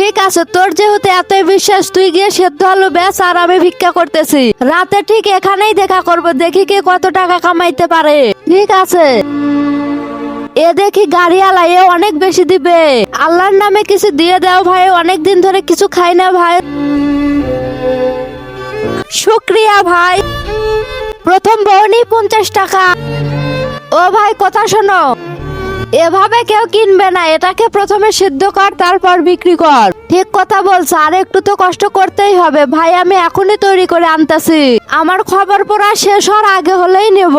ঠিক আছে, তোর যেহেতু এতই বিশ্বাস, তুই গিয়ে সেদ্ধ আলু বেচ আর আমি ভিক্ষা করতেছি। রাতে ঠিক এখানেই দেখা করব, দেখি কে কত টাকা কামাইতে পারে। ঠিক আছে। এ দেখি গাড়িওয়ালা, এ অনেক বেশি দিবে। আল্লাহর নামে কিছু দিয়ে দাও ভাই, অনেক দিন ধরে কিছু খাই না ভাই। শুক্রিয়া ভাই। প্রথম বউনি পঞ্চাশ টাকা। ও ভাই, কথা শোনো। এভাবে কেউ কিনবে না, এটাকে প্রথমে সিদ্ধ কর, তারপর বিক্রি কর। ঠিক কথা বলছ, আর একটু তো কষ্ট করতেই হবে। ভাই, আমি এখনই তৈরি করে আনতেছি। আমার খবর পড়া শেষ হওয়ার আগে হলেই নেব।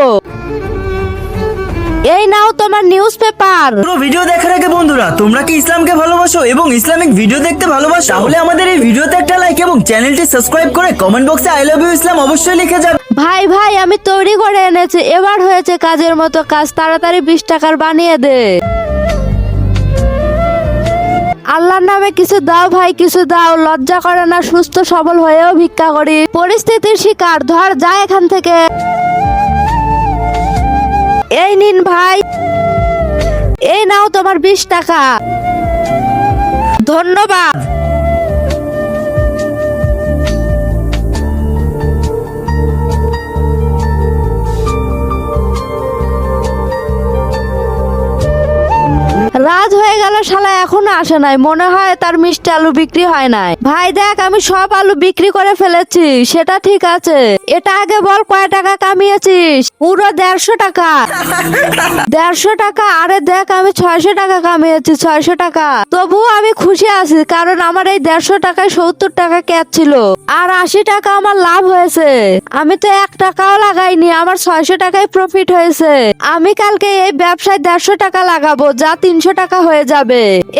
এই নাও তোমার নিউজ পেপার পুরো ভিডিও দেখার আগে বন্ধুরা তোমরা কি ইসলামকে ভালোবাসো এবং ইসলামিক ভিডিও দেখতে ভালোবাসো? তাহলে আমাদের এই ভিডিওতে একটা লাইক এবং চ্যানেলটি সাবস্ক্রাইব করে কমেন্ট বক্সে আই লাভ ইউ ইসলাম অবশ্যই লিখে যাবে। ভাই ভাই আমি তৈরি করে এনেছি। এবার হয়েছে কাজের মতো কাজ। তাড়াতাড়ি বিশ টাকার বানিয়ে দে। আল্লাহর নামে কিছু দাও ভাই কিছু দাও। লজ্জা করে না সুস্থ সবল হয়েও ভিক্ষা করি। পরিস্থিতির শিকার। ধর যা এখান থেকে। এই নিন ভাই। এই নাও তোমার বিশ টাকা। ধন্যবাদ। গেল শালা এখনও আসে নাই। মনে হয় তার মিষ্টি আলু বিক্রি হয় নাই। ভাই দেখ, আমি সব আলু বিক্রি করে ফেলেছি। সেটা ঠিক আছে। এটা আগে বল, কয় টাকা কামিয়েছিস? পুরো দেড়শো টাকা। দেড়শো টাকা? আরে দেখ, আমি ছয়শো টাকা কামিয়েছি, ছয়শো টাকা। তবুও আমি খুশি আছি, কারণ আমার এই দেড়শো টাকায় সত্তর টাকা ক্যাচ ছিল। আর আশি টাকা আমার লাভ হয়েছে। আমি তো এক টাকাও লাগাইনি, আমার ছয়শো টাকায় প্রফিট হয়েছে। আমি কালকে এই ব্যবসায় দেড়শো টাকা লাগাবো, যা তিনশো টাকা হয়ে যাবে।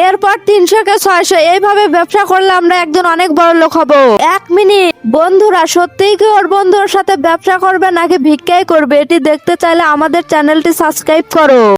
এরপর তিনশো কে ছয়শো। এইভাবে ব্যবসা করলে আমরা একজন অনেক বড় লোক হব। এক মিনিট। বন্ধুরা, সত্যিই কি ওর বন্ধুর সাথে ব্যবসা করবে নাকি ভিক্ষাই করবে? এটি দেখতে চাইলে আমাদের চ্যানেলটি সাবস্ক্রাইব করো।